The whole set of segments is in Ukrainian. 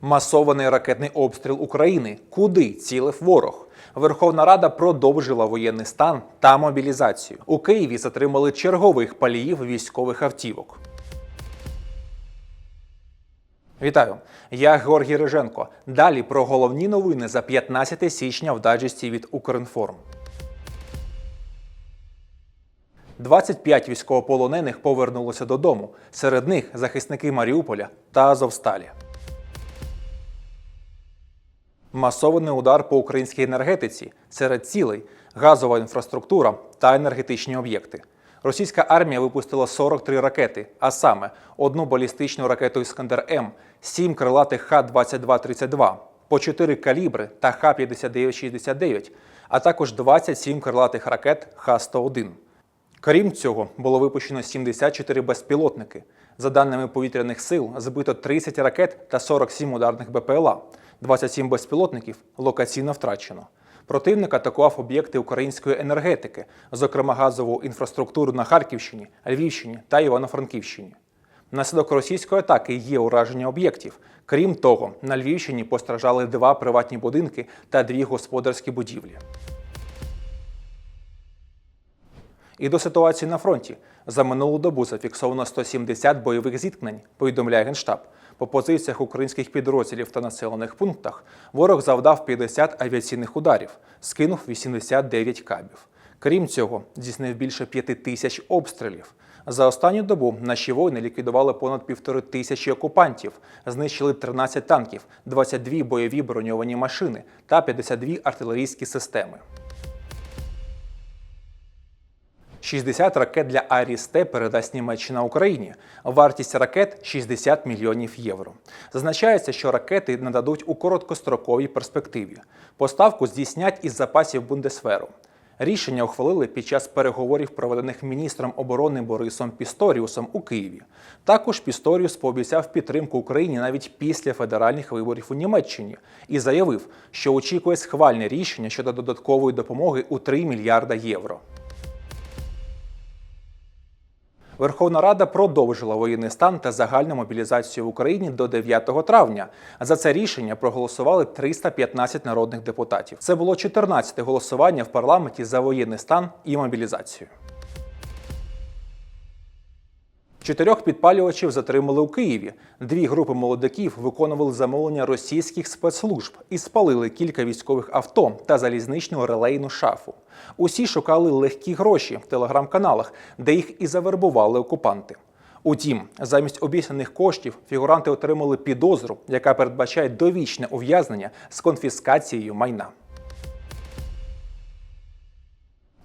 Масований ракетний обстріл України. Куди цілив ворог? Верховна Рада продовжила воєнний стан та мобілізацію. У Києві затримали чергових паліїв військових автівок. Вітаю, я Георгій Риженко. Далі про головні новини за 15 січня в дайджесті від Укрінформ. 25 військовополонених повернулося додому. Серед них захисники Маріуполя та Азовсталі. Масований удар по українській енергетиці серед цілей газова інфраструктура та енергетичні об'єкти. Російська армія випустила 43 ракети, а саме одну балістичну ракету Іскандер М, 7 крилатих Х-22-32, по 4 калібри та Х-59-69, а також 27 крилатих ракет Х-101. Крім цього, було випущено 74 безпілотники. За даними повітряних сил, збито 30 ракет та 47 ударних БПЛА. 27 безпілотників локаційно втрачено. Противник атакував об'єкти української енергетики, зокрема газову інфраструктуру на Харківщині, Львівщині та Івано-Франківщині. Наслідок російської атаки є ураження об'єктів. Крім того, на Львівщині постраждали два приватні будинки та дві господарські будівлі. І до ситуації на фронті. За минулу добу зафіксовано 170 бойових зіткнень, повідомляє Генштаб. По позиціях українських підрозділів та населених пунктах ворог завдав 50 авіаційних ударів, скинув 89 кабів. Крім цього, здійснив більше 5 тисяч обстрілів. За останню добу наші воїни ліквідували понад півтори тисячі окупантів, знищили 13 танків, 22 бойові броньовані машини та 52 артилерійські системи. 60 ракет для Арісте передасть Німеччина Україні. Вартість ракет 60 мільйонів євро. Зазначається, що ракети нададуть у короткостроковій перспективі. Поставку здійснять із запасів Бундесферу. Рішення ухвалили під час переговорів, проведених міністром оборони Борисом Пісторіусом у Києві. Також Пісторіус пообіцяв підтримку Україні навіть після федеральних виборів у Німеччині і заявив, що очікує схвальне рішення щодо додаткової допомоги у 3 мільярда євро. Верховна Рада продовжила воєнний стан та загальну мобілізацію в Україні до 9 травня. За це рішення проголосували 315 народних депутатів. Це було 14 голосування в парламенті за воєнний стан і мобілізацію. Чотирьох підпалювачів затримали у Києві. Дві групи молодиків виконували замовлення російських спецслужб і спалили кілька військових авто та залізничну релейну шафу. Усі шукали легкі гроші в телеграм-каналах, де їх і завербували окупанти. Утім, замість обіцяних коштів фігуранти отримали підозру, яка передбачає довічне ув'язнення з конфіскацією майна.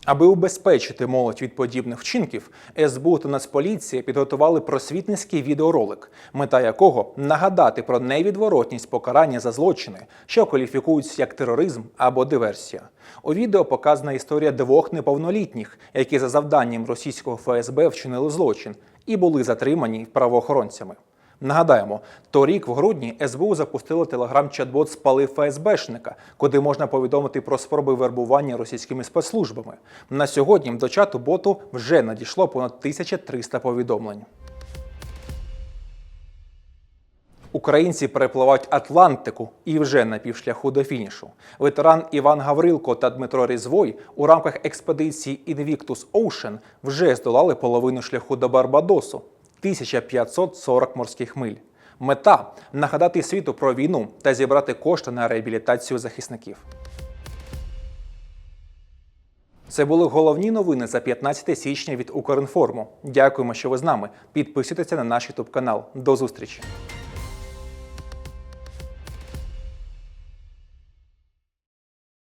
Аби убезпечити молодь від подібних вчинків, СБУ та Нацполіція підготували просвітницький відеоролик, мета якого нагадати про невідворотність покарання за злочини, що кваліфікуються як тероризм або диверсія. У відео показана історія двох неповнолітніх, які за завданням російського ФСБ вчинили злочин і були затримані правоохоронцями. Нагадаємо, торік в грудні СБУ запустили телеграм-чат-бот «Спали ФСБшника, куди можна повідомити про спроби вербування російськими спецслужбами. На сьогодні до чату боту вже надійшло понад 1300 повідомлень. Українці перепливають Атлантику і вже на півшляху до фінішу. Ветеран Іван Гаврилко та Дмитро Різвой у рамках експедиції Invictus Ocean вже здолали половину шляху до Барбадосу 1540 морських миль. Мета нагадати світу про війну та зібрати кошти на реабілітацію захисників. Це були головні новини за 15 січня від Укрінформу. Дякуємо, що ви з нами. Підписуйтеся на наш ютуб канал. До зустрічі!